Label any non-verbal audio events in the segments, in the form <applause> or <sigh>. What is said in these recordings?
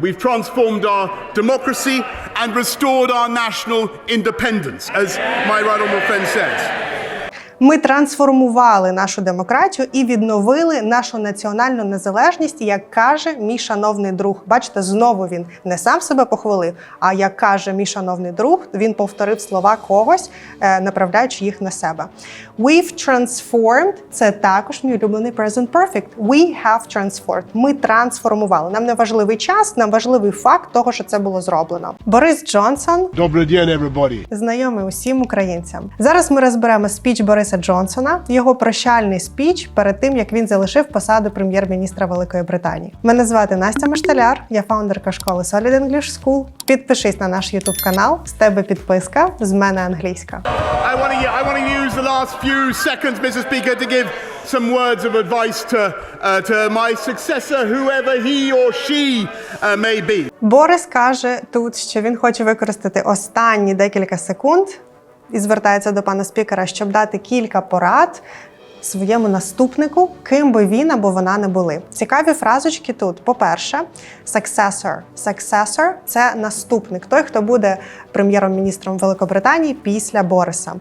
We've transformed our democracy and restored our national independence, as my right honourable friend says. Ми трансформували нашу демократію і відновили нашу національну незалежність, як каже мій шановний друг. Бачите, знову він не сам себе похвалив, а як каже мій шановний друг, він повторив слова когось, е, направляючи їх на себе. We've transformed – це також мій улюблений present perfect. We have transformed. Ми трансформували. Нам не важливий час, нам важливий факт того, що це було зроблено. Борис Джонсон Добрый день, everybody. знайомий усім українцям. Зараз ми розберемо спіч Бориса Джонсона, його прощальний спіч перед тим, як він залишив посаду прем'єр-міністра Великої Британії. Мене звати Настя Машталяр, я фаундерка школи Solid English School. Підпишись на наш YouTube канал. З тебе підписка, з мене англійська. I want to I want to use the last few seconds, Mr. Speaker, to give some words of advice to uh, to my successor, whoever he or she uh, may be. Борис каже тут, що він хоче використати останні декілька секунд і звертається до пана спікера, щоб дати кілька порад своєму наступнику, ким би він або вона не були. Цікаві фразочки тут. По-перше, successor. Successor – це наступник, той, хто буде прем'єром-міністром Великобританії після Бориса.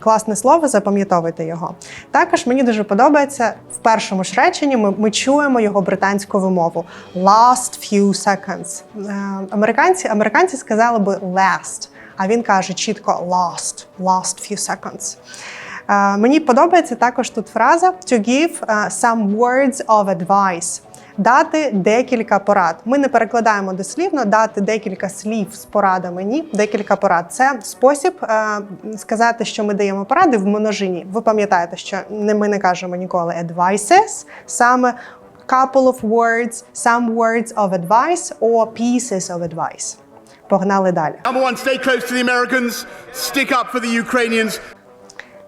Класне слово, запам'ятовуйте його. Також мені дуже подобається в першому ж реченні. Ми, ми чуємо його британську вимову. Last few seconds. Е, Американці, американці сказали би last, а він каже чітко last, last few seconds. Е, Мені подобається також тут фраза to give е, some words of advice. Дати декілька порад. Ми не перекладаємо дослівно дати декілька слів з порадами. Ні, декілька порад. Це спосіб е, сказати, що ми даємо поради в множині. Ви пам'ятаєте, що ми не кажемо ніколи advices, саме couple of words, some words of advice or pieces of advice. Погнали далі. Number one, stay close to the Americans, stick up for the Ukrainians.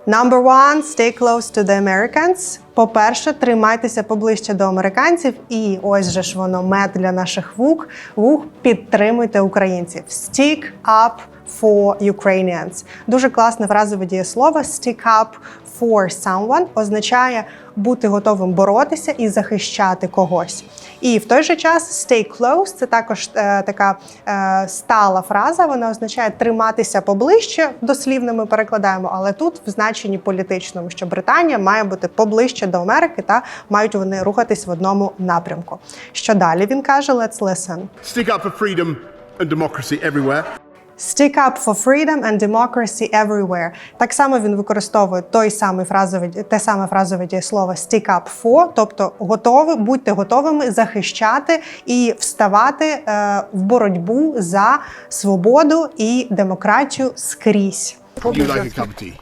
Number one, stay close to the Americans. По-перше, тримайтеся поближче до американців, і ось же ж воно мед для наших вух. Вух підтримуйте українців. Stick up for Ukrainians. Дуже класне фразове дієслово stick up for someone означає бути готовим боротися і захищати когось. І в той же час stay close – це також е, така е, стала фраза. Вона означає триматися поближче. Дослівно ми перекладаємо, але тут в значенні політичному, що Британія має бути поближче до Америки та мають вони рухатись в одному напрямку. Що далі він каже? Let's listen. Stick up for freedom and democracy everywhere. Stick up for freedom and democracy everywhere. Так само він використовує той самий фразове, те саме фразове дієслово stick up for, тобто готові, будьте готовими захищати і вставати е, в боротьбу за свободу і демократію скрізь. You like a cup of tea?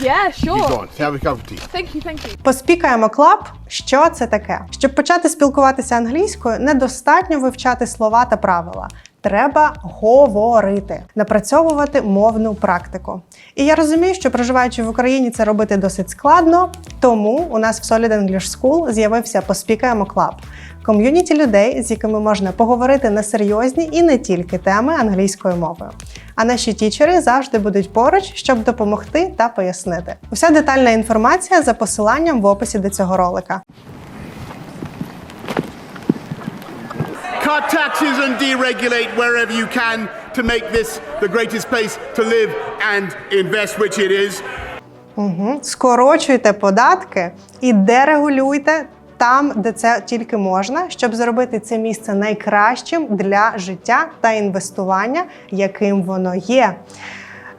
Yeah, sure. Have a cup of tea. Thank you, thank you. Поспікаємо клаб. Що це таке? Щоб почати спілкуватися англійською, недостатньо вивчати слова та правила. Треба говорити, напрацьовувати мовну практику. І я розумію, що проживаючи в Україні, це робити досить складно. Тому у нас в Solid English School з'явився Поспікаємо клаб. Ком'юніті людей, з якими можна поговорити на серйозні і не тільки теми англійською мовою. А наші тічери завжди будуть поруч, щоб допомогти та пояснити. Уся детальна інформація за посиланням в описі до цього ролика. Cut taxes and deregulate wherever you can to make this the greatest place to live and invest, which it is. Скорочуйте податки і дерегулюйте там, де це тільки можна, щоб зробити це місце найкращим для життя та інвестування, яким воно є.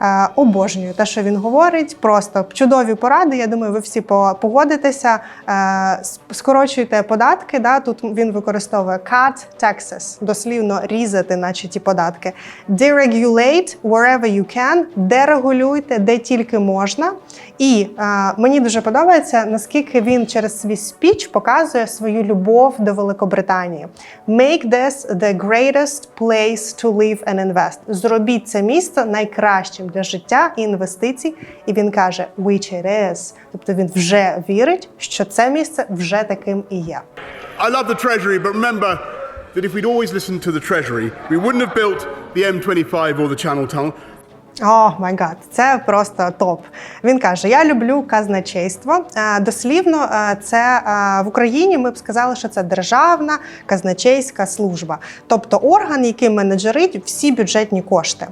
Е, обожнюю те, що він говорить. Просто чудові поради. Я думаю, ви всі по- погодитеся. Е, скорочуйте податки. Да? Тут він використовує cut taxes, дослівно різати, наче ті податки. Deregulate wherever you can, дерегулюйте, де тільки можна. І е, мені дуже подобається, наскільки він через свій спіч показує свою любов до Великобританії. Make this the greatest place to live and invest. Зробіть це місто найкращим для життя і інвестицій. І він каже, which it is. Тобто він вже вірить, що це місце вже таким і є. I love the Treasury, but remember that if we'd always listened to the Treasury, we wouldn't have built the M25 or the Channel Tunnel. О, май гад, це просто топ. Він каже: Я люблю казначейство. Е, Дослівно, е, це е, в Україні ми б сказали, що це державна казначейська служба, тобто орган, який менеджерить всі бюджетні кошти.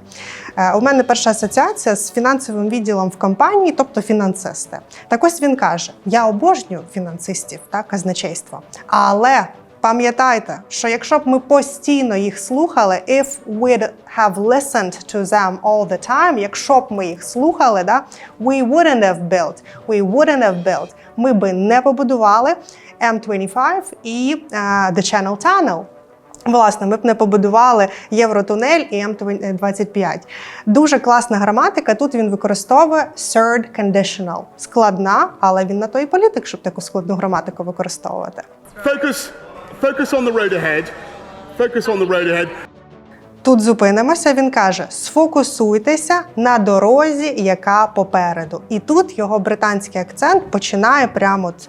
У мене перша асоціація з фінансовим відділом в компанії, тобто фінансисти. Так ось він каже: я обожнюю фінансистів та казначейство, але Пам'ятайте, що якщо б ми постійно їх слухали, if we'd have listened to them all the time, якщо б ми їх слухали, да, we wouldn't have built, we wouldn't have built, ми би не побудували M25 і е, The Channel Tunnel. Власне, ми б не побудували Євротунель і М25. Дуже класна граматика. Тут він використовує third conditional. Складна, але він на то і політик, щоб таку складну граматику використовувати. Focus, focus on the road ahead. Focus on the road ahead. Тут зупинимося. Він каже: сфокусуйтеся на дорозі, яка попереду. І тут його британський акцент починає прямо от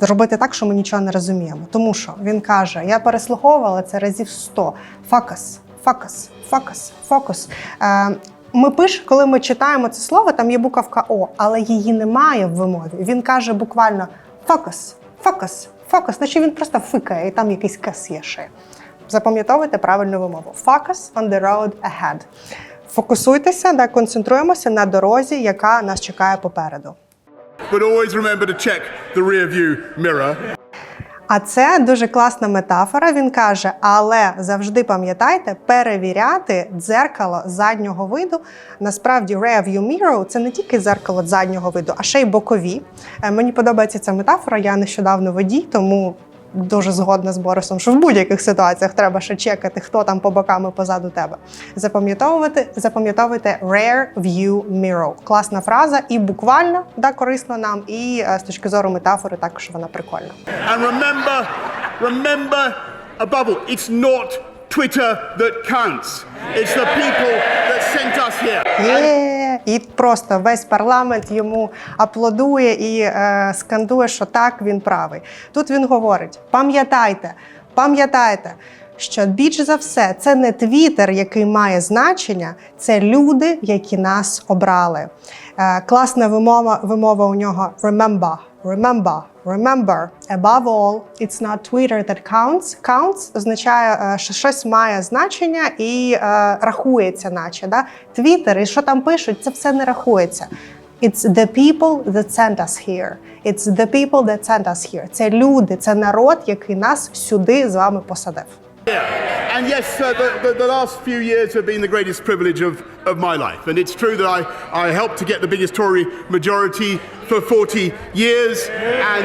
<sighs> робити так, що ми нічого не розуміємо. Тому що він каже: я переслуховувала це разів 100. Фокус, фокус, фокус, фокус. Е, ми пишемо, коли ми читаємо це слово, там є буковка О, але її немає в вимові. Він каже буквально фокус, фокус, фокус, наче він просто фикає, і там якийсь кес є ще. Запам'ятовуйте правильну вимову. Focus on the road ahead. Фокусуйтеся, да, концентруємося на дорозі, яка нас чекає попереду. But always remember to check the rear view mirror. А це дуже класна метафора. Він каже, але завжди пам'ятайте перевіряти дзеркало заднього виду. Насправді, rear view mirror – це не тільки дзеркало заднього виду, а ще й бокові. Е, Мені подобається ця метафора. Я нещодавно водій, тому дуже згодна з Борисом, що в будь-яких ситуаціях треба ще чекати, хто там по бокам і позаду тебе. Запам'ятовувати, запам'ятовуйте rear view mirror. Класна фраза, і буквально да, корисна нам, і е, з точки зору метафори також вона прикольна. And remember, remember, above all, it's not Twitter that counts. It's the people that sent us here. Є! І просто весь парламент йому аплодує і е, скандує, що так він правий. Тут він говорить: пам'ятайте, пам'ятайте. Що більш за все це не твіттер, який має значення, це люди, які нас обрали. Е, класна вимова, вимова у нього remember, remember, remember. Above all, it's not Twitter that counts. Counts означає, е, що щось має значення і е, рахується, наче. Да? Твіттер і що там пишуть, це все не рахується. It's the people that sent us here. It's the people that sent us here. Це люди, це народ, який нас сюди з вами посадив. And yes, uh, the, the, the last few years have been the greatest privilege of, of my life. And it's true that I, I helped to get the biggest Tory majority for 40 years and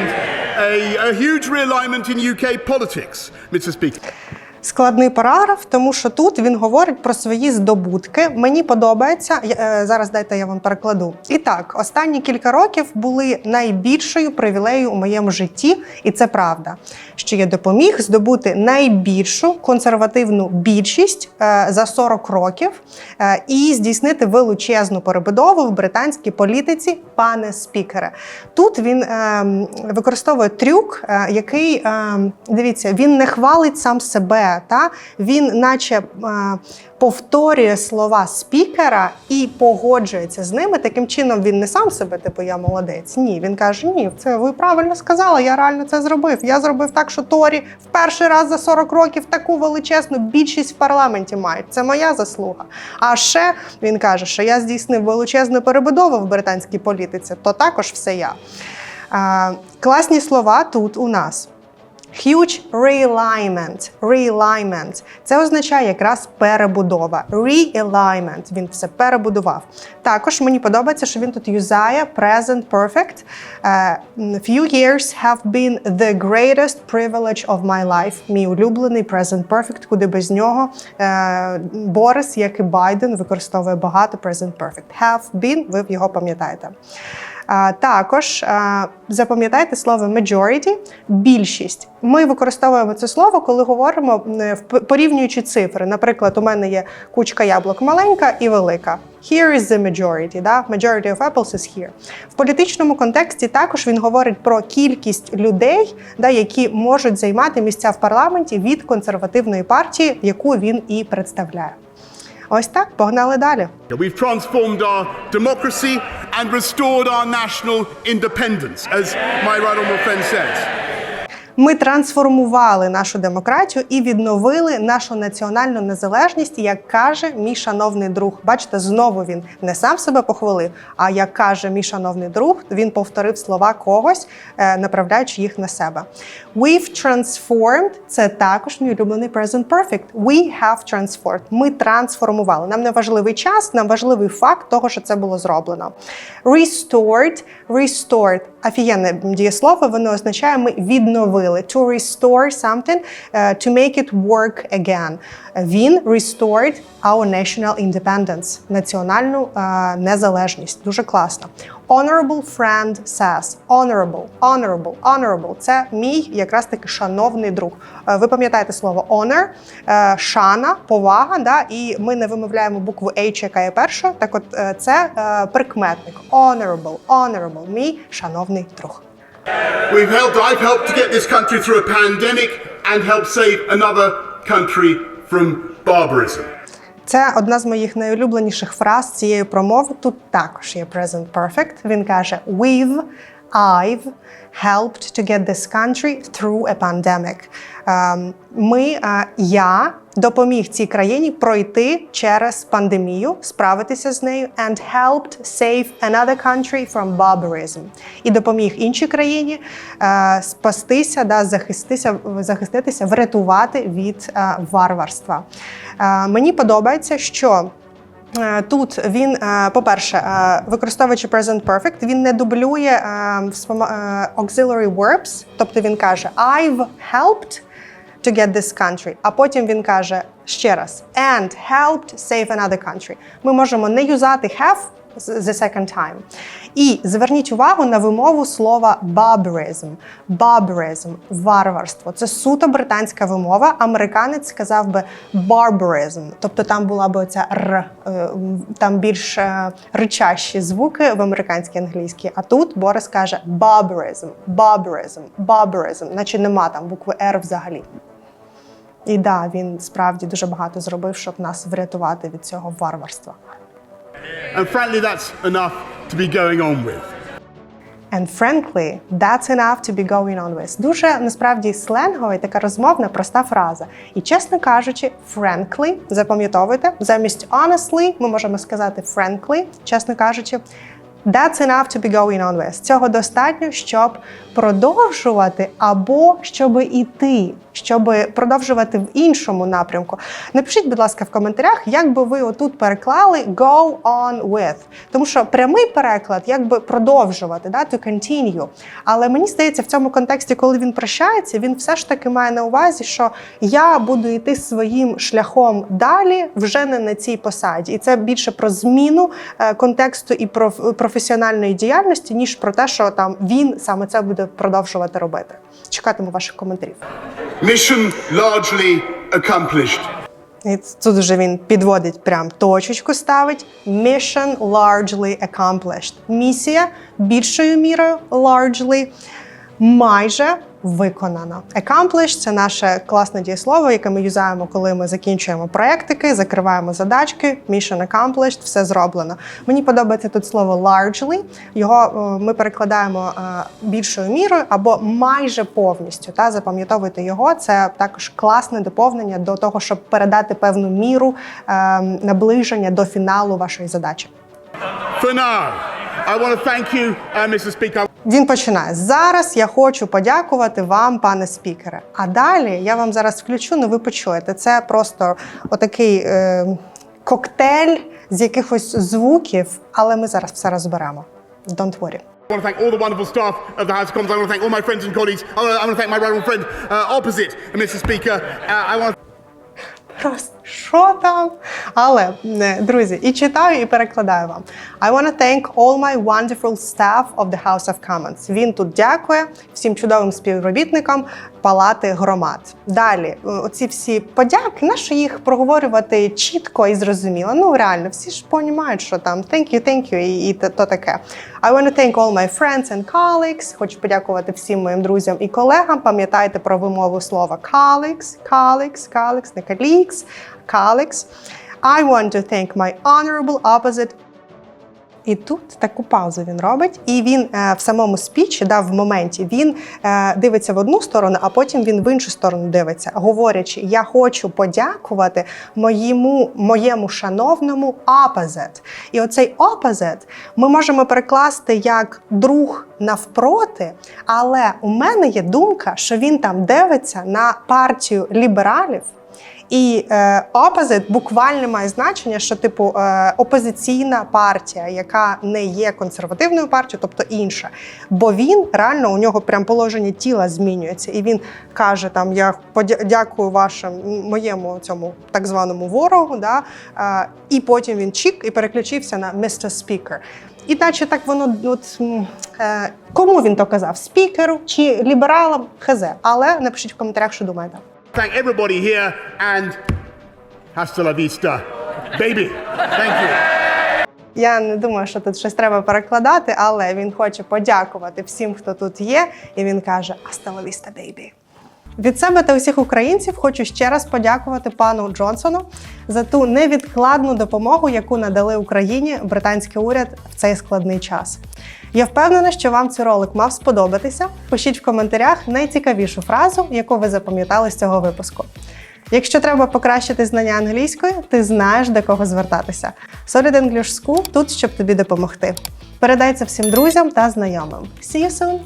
a, a huge realignment in UK politics, Mr. Speaker. Складний параграф, тому що тут він говорить про свої здобутки. Мені подобається е, зараз. Дайте я вам перекладу. І так, останні кілька років були найбільшою привілеєю у моєму житті, і це правда. Що я допоміг здобути найбільшу консервативну більшість е, за 40 років е, і здійснити величезну перебудову в британській політиці, пане спікере. Тут він використовує трюк, який дивіться, він не хвалить сам себе. Та він, наче е, повторює слова спікера і погоджується з ними. Таким чином він не сам себе, типу я молодець. Ні, він каже: Ні, це ви правильно сказали. Я реально це зробив. Я зробив так, що Торі в перший раз за 40 років таку величезну більшість в парламенті мають. Це моя заслуга. А ще він каже, що я здійснив величезну перебудову в британській політиці, то також все я. Е, класні слова тут у нас. Huge realignment. Realignment. Це означає якраз перебудова. Realignment. Він все перебудував. Також мені подобається, що він тут юзає present perfect. Е, Few years have been the greatest privilege of my life. Мій улюблений present perfect, куди без нього е, Борис, як і Байден, використовує багато present perfect. Have been, ви його пам'ятаєте. Також запам'ятайте слово majority – більшість. Ми використовуємо це слово, коли говоримо в- порівнюючи цифри. Наприклад, у мене є кучка яблук маленька і велика. Here is the majority. Да? Majority of apples is here. В політичному контексті також він говорить про кількість людей, да, які можуть займати місця в парламенті від консервативної партії, яку він і представляє. Ось так, погнали далі. We've transformed our democracy and restored our national independence, as my right honourable friend says. Ми трансформували нашу демократію і відновили нашу національну незалежність, як каже мій шановний друг. Бачите, знову він не сам себе похвалив, а як каже мій шановний друг, він повторив слова когось, е, направляючи їх на себе. We've transformed – це також мій улюблений present perfect. We have transformed. Ми трансформували. Нам не важливий час, нам важливий факт того, що це було зроблено. Restored, restored – офігенне дієслово, воно означає ми відновили. To restore something, е, to make it work again. Він restored our national independence, національну е, незалежність. Дуже класно. Honorable friend says. Honorable, honorable, honorable. Це мій якраз таки шановний друг. Е, Ви пам'ятаєте слово honor, шана, повага, да? і ми не вимовляємо букву H, яка є перша. Так от це прикметник. Honorable, honorable, мій шановний друг. We've helped, I've helped to get this country through a pandemic and help save another country from barbarism. Це одна з моїх найулюбленіших фраз цієї промови. Тут також є present perfect. Він каже: We've, I've helped to get this country through a pandemic. Ем, Ми, е, я допоміг цій країні пройти через пандемію, справитися з нею, and helped save another country from barbarism. І допоміг іншій країні е, спастися, да, захиститися, захиститися, врятувати від е, варварства. Мені подобається, що Тут він, е, по-перше, е, використовуючи present perfect, він не дублює е, е, auxiliary verbs, тобто він каже I've helped to get this country, а потім він каже ще раз and helped save another country. Ми можемо не юзати have the second time. І зверніть увагу на вимову слова barbarism. Barbarism – варварство. Це суто британська вимова. Американець сказав би barbarism. Тобто там була би оця р, е, там більш е, ричащі звуки в американській англійській. А тут Борис каже barbarism, barbarism, barbarism, наче нема там букви R взагалі. І да, він справді дуже багато зробив, щоб нас врятувати від цього варварства. And frankly, that's enough to be going on with. And frankly, that's enough to be going on with. Дуже насправді сленгова і така розмовна проста фраза. І чесно кажучи, frankly, запам'ятовуйте, замість honestly ми можемо сказати frankly, чесно кажучи. That's enough to be going on with. Цього достатньо, щоб продовжувати або щоб іти, щоб продовжувати в іншому напрямку. Напишіть, будь ласка, в коментарях, як би ви отут переклали go on with. Тому що прямий переклад якби продовжувати, да, to continue. Але мені здається, в цьому контексті, коли він прощається, він все ж таки має на увазі, що я буду йти своїм шляхом далі, вже не на цій посаді. І це більше про зміну е, контексту і про професіональної діяльності, ніж про те, що там він саме це буде продовжувати робити. Чекатиму ваших коментарів. Mission largely accomplished. І тут вже він підводить прям точечку, ставить mission largely accomplished. Місія більшою мірою largely майже виконана. Accomplished – це наше класне дієслово, яке ми юзаємо, коли ми закінчуємо проектики, закриваємо задачки. Mission accomplished – все зроблено. Мені подобається тут слово largely. Його е, ми перекладаємо е, більшою мірою або майже повністю. Та запам'ятовуйте його. Це також класне доповнення до того, щоб передати певну міру е, наближення до фіналу вашої задачі. Now, I want to thank you, uh, Mr. Speaker. Він починає зараз. Я хочу подякувати вам, пане спікере. А далі я вам зараз включу, ну ви почуєте. Це просто отакий е, коктейль з якихось звуків, але ми зараз все розберемо. Don't worry. I want to thank all the wonderful staff of the House of Commons. I want to thank all my friends and colleagues. I want to, I want to thank my honourable friend uh, opposite, Mr. Speaker. Uh, I want to Просто що там? Але не, друзі, і читаю, і перекладаю вам. I want to thank all my wonderful staff of the House of Commons. Він тут дякує всім чудовим співробітникам Палати громад. Далі, е, оці всі подяки, нащо їх проговорювати чітко і зрозуміло? Ну реально, всі ж розуміють, що там thank you, thank you і, і то таке. I want to thank all my friends and colleagues. Хочу подякувати всім моїм друзям і колегам. Пам'ятайте про вимову слова colleagues, colleagues, colleagues, не colleagues, colleagues. I want to thank my honorable opposite і тут таку паузу він робить, і він е, в самому спічі, да, в моменті, він е, дивиться в одну сторону, а потім він в іншу сторону дивиться, говорячи: Я хочу подякувати моєму, моєму шановному opposite. І оцей opposite ми можемо перекласти як друг навпроти, але у мене є думка, що він там дивиться на партію лібералів. І е, opposite буквально має значення, що типу е, опозиційна партія, яка не є консервативною партією, тобто інша. Бо він реально у нього прям положення тіла змінюється, і він каже: там я подя- дякую вашим моєму цьому так званому ворогу. Да? Е, і потім він чік і переключився на Mr. Speaker. І наче так воно от, е, кому він то казав? Спікеру чи лібералам? Хз. Але напишіть в коментарях, що думаєте. Thank everybody here and hasta la vista, baby. Thank you. Я не думаю, що тут щось треба перекладати, але він хоче подякувати всім, хто тут є, і він каже Аставаліста, бейбі. vista, baby». Від себе та усіх українців хочу ще раз подякувати пану Джонсону за ту невідкладну допомогу, яку надали Україні британський уряд в цей складний час. Я впевнена, що вам цей ролик мав сподобатися. Пишіть в коментарях найцікавішу фразу, яку ви запам'ятали з цього випуску. Якщо треба покращити знання англійської, ти знаєш до кого звертатися. Solid English School тут, щоб тобі допомогти. Передай це всім друзям та знайомим. See you soon!